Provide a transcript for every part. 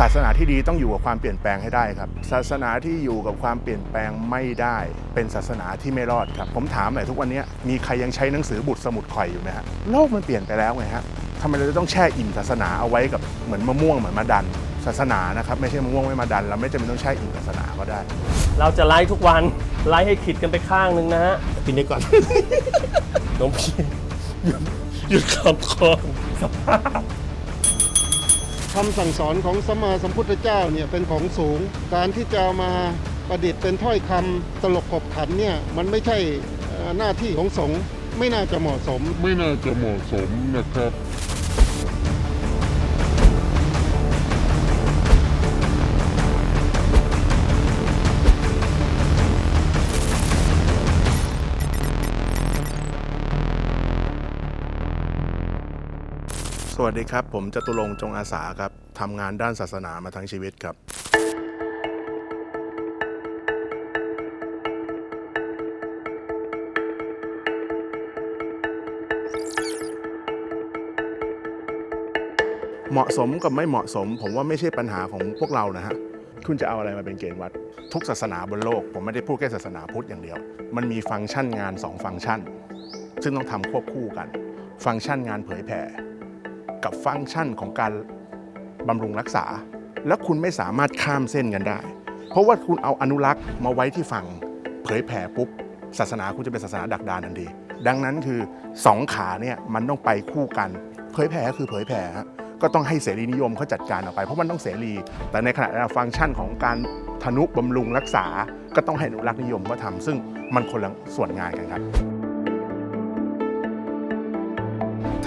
ศาสนาที่ดีต้องอยู่กับความเปลี่ยนแปลงให้ได้ครับ ศาสนาที่อยู่กับความเปลี่ยนแปลงไม่ได้ เป็นศาสนาที่ไม่รอดครับ ผมถามหน่อยทุกวันนี้มีใครยังใช้หนังสือบุตรสมุดข่อยอยู่ไหมฮะโลกมันเปลี่ยนไปแล้วไงฮะทำไมเราจะต้องแช่อิ่มศาสนาเอาไว้กับเหมือนมะม่วงเหมือนมะดัน ศาสนานะครับไม่ใช่มะม่วงไม่มาดัน เราไม่จำเป็นต้องแช่อิ่มศาสนาก็ได้ เราจะไลฟ์ทุกวันไลฟ์ให้ขิดกันไปข้างหนึ่งนะฮะปินได้ก่อน น้องพี่หยุดหยุดคำคอนสภาพ คำสั่งสอนของสมมาสัมพุทธเจ้าเนี่ยเป็นของสูง การที่จะมาประดิษฐ์เป็นถ้อยคำตลกขบขันเนี่ยมันไม่ใช่หน้าที่ของสงฆ์ไม่น่าจะเหมาะสม ไม่น่าจะเหมาะสมนะครับ สวัสดีครับ ผมจตุรงค์จงอาสาครับทำงานด้านศาสนามาทั้งชีวิตครับ เหมาะสมกับไม่เหมาะสม ผมว่าไม่ใช่ปัญหาของพวกเรานะฮะคุณจะเอาอะไรมาเป็นเกณฑ์วัด ทุกศาสนาบนโลก ผมไม่ได้พูดแค่ศาสนาพุทธอย่างเดียว มันมีฟังก์ชันงาน 2 ฟังก์ชัน ซึ่งต้องทำควบคู่กัน ฟังก์ชันงานเผยแผ่ กับฟังก์ชันของการบำรุงรักษา แล้วคุณไม่สามารถข้ามเส้นกันได้ เพราะว่าคุณเอาอนุรักษ์มาไว้ที่ฝั่งเผยแผ่ปุ๊บศาสนาคุณจะเป็นศาสนาดักดานทันทีดังนั้นคือสองขาเนี่ยมันต้องไปคู่กัน เผยแผ่ก็คือเผยแผ่ก็ต้องให้เสรีนิยมเขาจัดการออกไปเพราะมันต้องเสรี แต่ในขณะเดียวกันฟังก์ชันของการทนุบำรุงรักษา ก็ต้องให้อนุรักษ์นิยมก็ทำซึ่งมันคนละส่วนงานกันครับ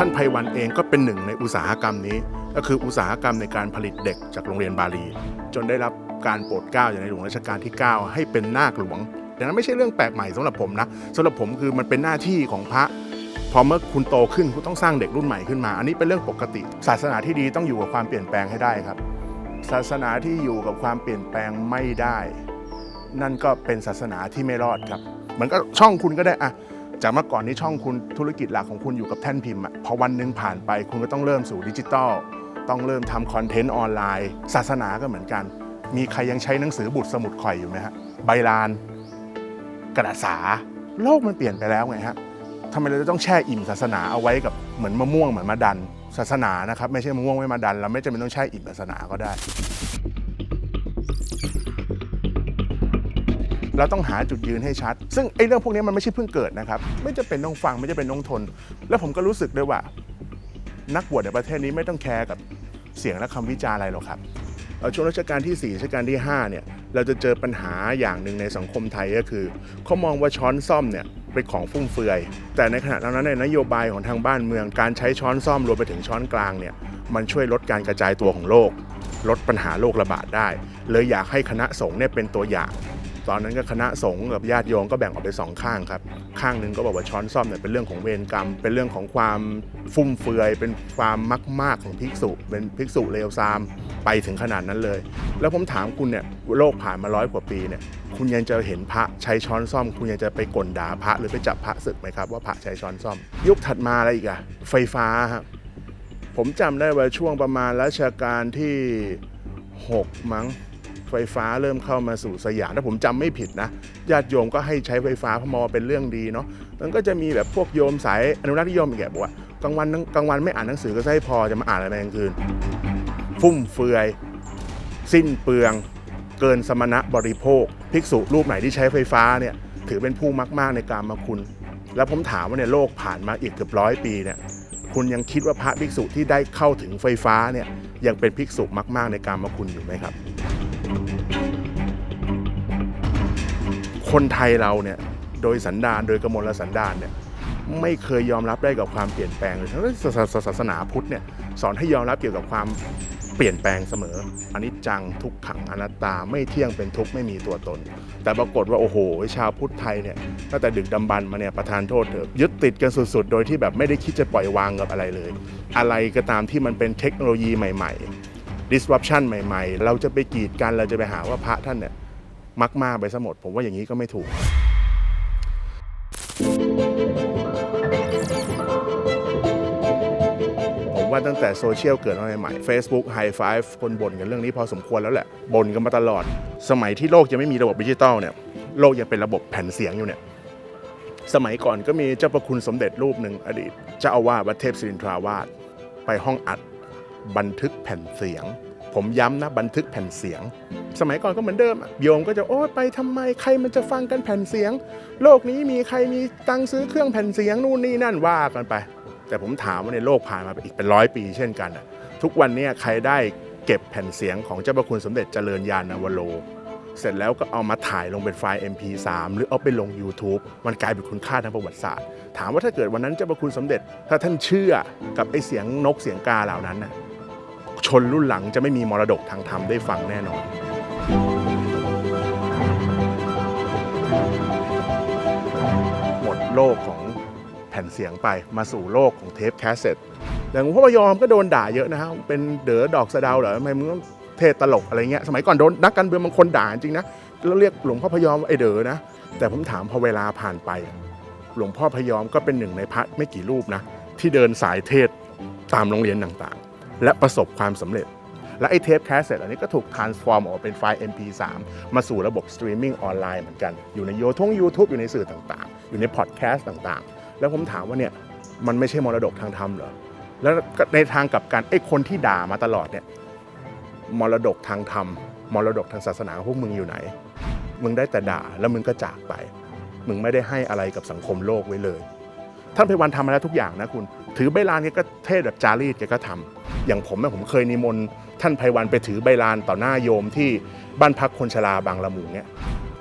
ท่านไพวันเองก็เป็นหนึ่งในอุตสาหกรรมนี้ ก็คืออุตสาหกรรมในการผลิตเด็กจากโรงเรียนบาลี จนได้รับการโปรดเกล้าจากในหลวงรัชกาลที่ 9 ให้เป็นนาคหลวงดังนั้นไม่ใช่เรื่องแปลกใหม่สำหรับผมนะสำหรับผมคือมันเป็นหน้าที่ของพระพอเมื่อคุณโตขึ้นคุณต้องสร้างเด็กรุ่นใหม่ขึ้นมา อันนี้เป็นเรื่องปกติ ศาสนาที่ดีต้องอยู่กับความเปลี่ยนแปลงให้ได้ครับ ศาสนาที่อยู่กับความเปลี่ยนแปลงไม่ได้ นั่นก็เป็นศาสนาที่ไม่รอดครับ เหมือนก็ช่องคุณก็ได้อะ จากเมื่อก่อนนี้ช่องคุณธุรกิจหลักของคุณอยู่กับแท่นพิมพ์อะพอวันหนึ่งผ่านไปคุณก็ต้องเริ่มสู่ดิจิตอลต้องเริ่มทำคอนเทนต์ออนไลน์ ศาสนาก็เหมือนกัน มีใครยังใช้หนังสือบุตรสมุดข่อยอยู่ไหมฮะใบลาน กระดาษสา โลกมันเปลี่ยนไปแล้วไงฮะทำไมเราจะต้องแช่อิ่มศาสนาเอาไว้กับเหมือนมะม่วงเหมือนมาดัน ศาสนานะครับไม่ใช่มะม่วงไม่มาดันเราไม่จำเป็นต้องแช่อิ่มศาสนาก็ได้ เราต้องหาจุดยืนให้ชัด ซึ่งไอ้เรื่องพวกนี้มันไม่ใช่เพิ่งเกิดนะครับ ไม่จะเป็นต้องฟังไม่จะเป็นต้องทน แล้วผมก็รู้สึกด้วยว่า นักบวชในประเทศนี้ไม่ต้องแคร์กับเสียงและคำวิจารณ์อะไรหรอกครับช่วงรัชกาลที่ 4 รัชกาลที่ 5 เนี่ย เราจะเจอปัญหาอย่างหนึ่งในสังคมไทยก็คือเขามองว่าช้อนซ่อมเนี่ยเป็นของฟุ่มเฟือย แต่ในขณะนั้นในนโยบายของทางบ้านเมือง การใช้ช้อนซ่อมรวมไปถึงช้อนกลางเนี่ย มันช่วยลดการกระจายตัวของโรค ลดปัญหาโรคระบาดได้ เลยอยากให้คณะสงฆ์เนี่ยเป็นตัวอย่าง ตอนนั้นก็คณะสงฆ์กับญาติโยมก็แบ่งออกเป็นสองข้างครับ ข้างหนึ่งก็บอกว่าช้อนซ่อมเนี่ยเป็นเรื่องของเวรกรรม เป็นเรื่องของความฟุ่มเฟือย เป็นความมากมากๆของภิกษุ เป็นภิกษุเลวทรามไปถึงขนาดนั้นเลย แล้วผมถามคุณเนี่ยโลกผ่านมาร้อยกว่าปีเนี่ยคุณยังจะเห็นพระใช้ช้อนซ่อม คุณยังจะไปกลด่าพระหรือไปจับพระศึกไหมครับว่าพระใช้ช้อนซ่อม ยุคถัดมาอะไรอีกอะไฟฟ้าครับผมจำได้ว่าช่วงประมาณรัชกาลที่ 6 มั้ง ไฟฟ้าเริ่มเข้ามาสู่สยามถ้าผมจำไม่ผิดนะญาติโยมก็ให้ใช้ไฟฟ้าพระมอเป็นเรื่องดีเนาะมันก็จะมีแบบพวกโยมสายอนุรักษ์นิยมอีกแบบบอกว่ากลางวันกลางวันไม่อ่านหนังสือก็ใช่พอจะมาอ่านอะไรกลางคืน ฟุ่มเฟือย สิ้นเปลือง เกินสมณะบริโภค ภิกษุรูปไหนที่ใช้ไฟฟ้าเนี่ยถือเป็นผู้มากๆในการมาคุณ แล้วผมถามว่าเนี่ยโลกผ่านมาอีกเกือบร้อยปีเนี่ยคุณยังคิดว่าพระภิกษุที่ได้เข้าถึงไฟฟ้าเนี่ยยังเป็นภิกษุมาก ๆ ในการมาคุณอยู่ไหมครับ คนไทยเราเนี่ยโดยสันดานโดยกมลสันดานเนี่ยไม่เคยยอมรับได้กับความเปลี่ยนแปลงเลยทั้งที่ศาสศาสนาพุทธเนี่ยสอนให้ยอมรับเกี่ยวกับความเปลี่ยนแปลงเสมออันิจจังทุกขังอนัตตาไม่เที่ยงเป็นทุกข์ไม่มีตัวตน แต่ปรากฏว่าโอ้โห ชาวพุทธไทยเนี่ยตั้งแต่ดึกดำบรรพ์มาเนี่ยประทานโทษเถอะยึดติดกันสุดๆ โดยที่แบบไม่ได้คิดจะปล่อยวางกับอะไรเลย อะไรก็ตามที่มันเป็นเทคโนโลยีใหม่ ๆ disruption ใหม่ ๆ เราจะไปกีดกันเราจะไปหาว่าพระท่านเนี่ย มักมาไปซะหมด ผมว่าอย่างนี้ก็ไม่ถูก ผมว่าตั้งแต่โซเชียลเกิดมาใหม่ Facebook High Five คนบ่นกันเรื่องนี้พอสมควรแล้วแหละบ่นกันมาตลอด สมัยที่โลกยังไม่มีระบบดิจิตอลเนี่ยโลกยังเป็นระบบแผ่นเสียงอยู่เนี่ยสมัยก่อนก็มีเจ้าประคุณสมเด็จรูปหนึ่งอดีต เจ้าอาวาสวัดเทพศิรินทราวาสไปห้องอัดบันทึกแผ่นเสียง ผมย้ำนะบันทึกแผ่นเสียง สมัยก่อนก็เหมือนเดิมโยมก็จะโอ้ยไปทำไมใครมันจะฟังกันแผ่นเสียง โลกนี้มีใครมีตังค์ซื้อเครื่องแผ่นเสียงนู่นนี่นั่นว่ากันไป แต่ผมถามว่าในโลกผ่านมาอีกเป็นร้อยปีเช่นกันอะทุกวันนี้ใครได้เก็บแผ่นเสียงของเจ้าประคุณสมเด็จเจริญญาณวโร เสร็จแล้วก็เอามาถ่ายลงเป็นไฟล์ MP3 หรือเอาไปลง YouTube มันกลายเป็นคุณค่าทางประวัติศาสตร์ ถามว่าถ้าเกิดวันนั้นเจ้าประคุณสมเด็จ ถ้าท่านเชื่อกับไอเสียงนกเสียงกาเหล่านั้นนะ ชนรุ่นหลังจะไม่มีมรดกทางธรรมได้ฟังแน่นอนหมดโลกของแผ่นเสียงไปมาสู่โลกของเทปแคสเซ็ตแต่หลวงพ่อพยอมก็โดนด่าเยอะนะฮะเป็นเด๋อดอกสะดาเหรอทำไมมึงต้องเทศตลกอะไรเงี้ยสมัยก่อนโดนนักการเมืองบางคนด่าจริงนะแล้วเรียกหลวงพ่อพยอมไอเด๋อนะ แต่ผมถามพอเวลาผ่านไป หลวงพ่อพยอมก็เป็นหนึ่งในพระไม่กี่รูปนะ ที่เดินสายเทศตามโรงเรียนต่างๆ และประสบความสำเร็จ และไอ้เทปแคสเซ็ตอันนี้ก็ถูก transform ออกเป็นไฟล์ MP3 มาสู่ระบบสตรีมมิ่งออนไลน์เหมือนกัน อยู่ในโยทง YouTube อยู่ในสื่อต่างๆ อยู่ในพอดแคสต์ต่างๆ แล้วผมถามว่าเนี่ยมันไม่ใช่มรดกทางธรรมเหรอ แล้วในทางกลับกันไอ้คนที่ด่ามาตลอดเนี่ยมรดกทางธรรมมรดกทางศาสนาของพวกมึงอยู่ไหน มึงได้แต่ด่าแล้วมึงก็จากไป มึงไม่ได้ให้อะไรกับสังคมโลกไว้เลย ท่านไพวันทำมาแล้วทุกอย่างนะคุณ ถือใบลานแกก็เทศแบบจารีตแกก็ทำ อย่างผมเนี่ยผมเคยนิมนต์ท่านไพวันไปถือใบลานต่อหน้าโยมที่บ้านพักคนชราบางละมุงเนี่ย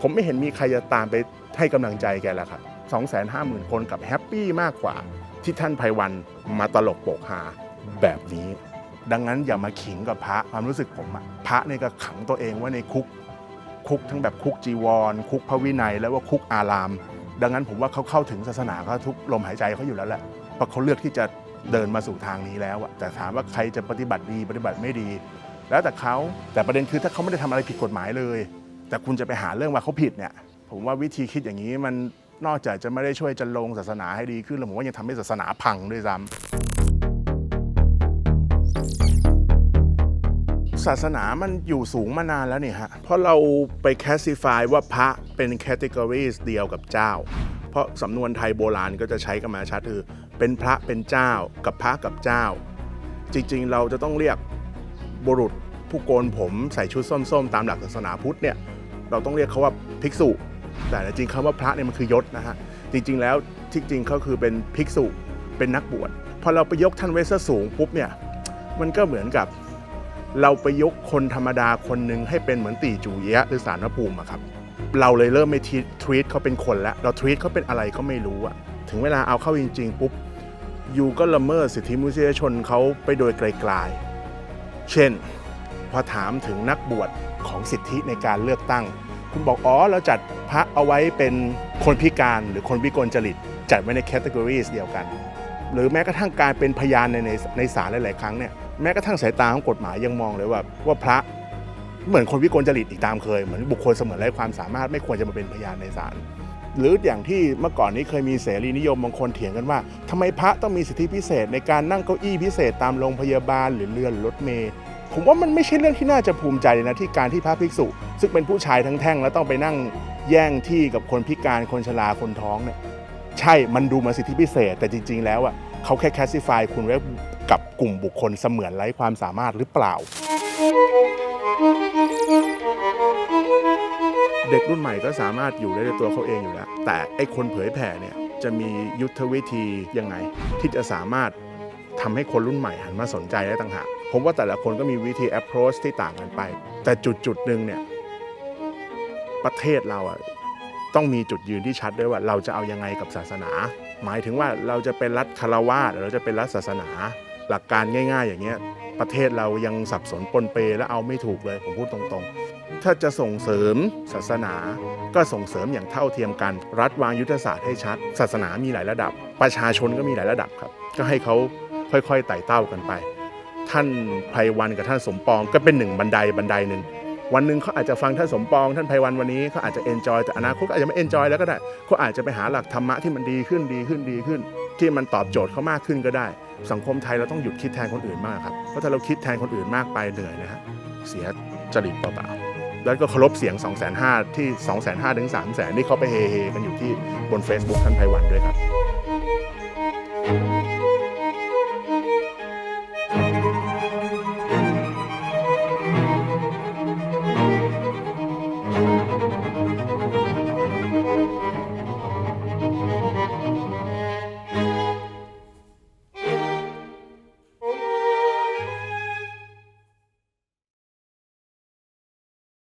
ผมไม่เห็นมีใครจะตามไปให้กำลังใจแกแล้วครับ2 5 0 0 0 0 คนกับแฮปปี้มากกว่า ที่ท่านไพวันมาตลกโปกฮาแบบนี้ ดังนั้นอย่ามาขิงกับพระความรู้สึกผมอะพระเนี่ยก็ขังตัวเองไว่าในคุกคุกทั้งแบบคุกจีวร คุกพระวินัย แล้วว่าคุกอาราม ดังนั้นผมว่าเขาเข้าถึงศาสนาเขาทุกลมหายใจเขาอยู่แล้วแหละเพราะเขาเลือกที่จะ เดินมาสู่ทางนี้แล้วอะแต่ถามว่าใครจะปฏิบัติดีปฏิบัติไม่ดี แล้วแต่เขาแต่ประเด็นคือถ้าเขาไม่ได้ทำอะไรผิดกฎหมายเลย แต่คุณจะไปหาเรื่องว่าเขาผิดเนี่ย ผมว่าวิธีคิดอย่างนี้มันนอกจากจะไม่ได้ช่วยจะลงศาสนาให้ดีขึ้นแล้วผมว่ายังทำให้ศาสนาพังด้วยซ้ำศาสนามันอยู่สูงมานานแล้วนี่ฮะเพราะเราไปแคสซิฟายว่าพระเป็นแคตตากรีเดียวกับเจ้า เพราะสำนวนไทยโบราณก็จะใช้กันมาชัดคือ เป็นพระเป็นเจ้ากับพระกับเจ้า จริงๆ เราจะต้องเรียกบุรุษผู้โกนผมใส่ชุดส้มๆ ตามหลักศาสนาพุทธเนี่ยเราต้องเรียกเขาว่าภิกษุ แต่จริงๆคำว่าพระเนี่ยมันคือยศนะฮะจริง ๆ แล้วที่จริงเขาคือเป็นภิกษุเป็นนักบวชพอเราไปยกท่านไว้ซะสูงปุ๊บเนี่ยมันก็เหมือนกับเราไปยกคนธรรมดาคนหนึ่งให้เป็นเหมือนตีจูเยะหรือสารพระภูมิอะครับเราเลยเริ่มไม่ทวีตเขาเป็นคนแล้ว เราทวีตเขาเป็นอะไรก็ไม่รู้อะถึงเวลาเอาเข้าจริง ๆ ปุ๊บ ยูก็ละเมิดสิทธิมนุษยชนเขาไปโดยไกลๆ เช่น พอถามถึงนักบวชของสิทธิในการเลือกตั้ง คุณบอกอ๋อเราจัดพระเอาไว้เป็นคนพิการหรือคนวิกลจริต จัดไว้ในแคตตากรีเดียวกัน หรือแม้กระทั่งการเป็นพยานในในในศาลหลาย ๆ ครั้งเนี่ยแม้กระทั่งสายตาของกฎหมายยังมองเลยว่าว่าพระเหมือนคนวิกลจริตอีกตามเคยเหมือนบุคคลเสมือนไร้ความสามารถไม่ควรจะมาเป็นพยานในศาล หรืออย่างที่เมื่อก่อนนี้เคยมีเสรีนิยมบางคนเถียงกันว่าทำไมพระต้องมีสิทธิพิเศษในการนั่งเก้าอี้พิเศษตามโรงพยาบาลหรือเรือนรถเมล์ผมว่ามันไม่ใช่เรื่องที่น่าจะภูมิใจเลยนะที่การที่พระภิกษุ ซึ่งเป็นผู้ชายทั้งแท่งแล้วต้องไปนั่งแย่งที่กับคนพิการคนชราคนท้องเนี่ยใช่มันดูมาสิทธิพิเศษ แต่จริง ๆ แล้วอะเขาแค่แคสซิฟายคุณไว้กับกลุ่มบุคคลเสมือนไร้ความสามารถหรือเปล่า เด็กรุ่นใหม่ก็สามารถอยู่ได้ด้วยตัวเขาเองอยู่แล้ว แต่ไอ้คนเผยแผ่เนี่ยจะมียุทธวิธียังไง ที่จะสามารถทำให้คนรุ่นใหม่หันมาสนใจได้ต่างหากผมว่าแต่ละคนก็มีวิธี approach ที่ต่างกันไป แต่จุดจุดหนึ่งเนี่ยประเทศเราอะต้องมีจุดยืนที่ชัดด้วยว่าเราจะเอายังไงกับศาสนา หมายถึงว่าเราจะเป็นรัฐคารวาสหรือเราจะเป็นรัฐศาสนา หลักการง่าย ๆ อย่างเงี้ยประเทศเรายังสับสนปนเปและเอาไม่ถูกเลยผมพูดตรงๆ ถ้าจะส่งเสริมศาสนา ก็ส่งเสริมอย่างเท่าเทียมกัน รัฐวางยุทธศาสตร์ให้ชัด ศาสนามีหลายระดับ ประชาชนก็มีหลายระดับครับ ก็ให้เขาค่อยๆไต่เต้ากันไป ท่านไพวันกับท่านสมปองก็เป็นหนึ่งบันไดบันไดหนึ่งวันหนึ่งเขาอาจจะฟังท่านสมปองท่านไพวันวันนี้เขาอาจจะเอนจอยแต่อนาคตก็อาจจะไม่เอนจอยแล้วก็ได้เขาอาจจะไปหาหลักธรรมะที่มันดีขึ้นดีขึ้นดีขึ้น ที่มันตอบโจทย์เขามากขึ้นก็ได้ สังคมไทยเราต้องหยุดคิดแทนคนอื่นมากครับเพราะถ้าเราคิดแทนคนอื่นมากไปเหนื่อยนะฮะเสียจริตเปล่าๆ แล้วก็เคารพเสียง 2 5 0 0 0ที่ 2 5 0 0 0ถึง3 0 0 0 0นี่เขาไปเฮเฮกันอยู่ที่บน Facebook ท่านไพวันด้วยครับ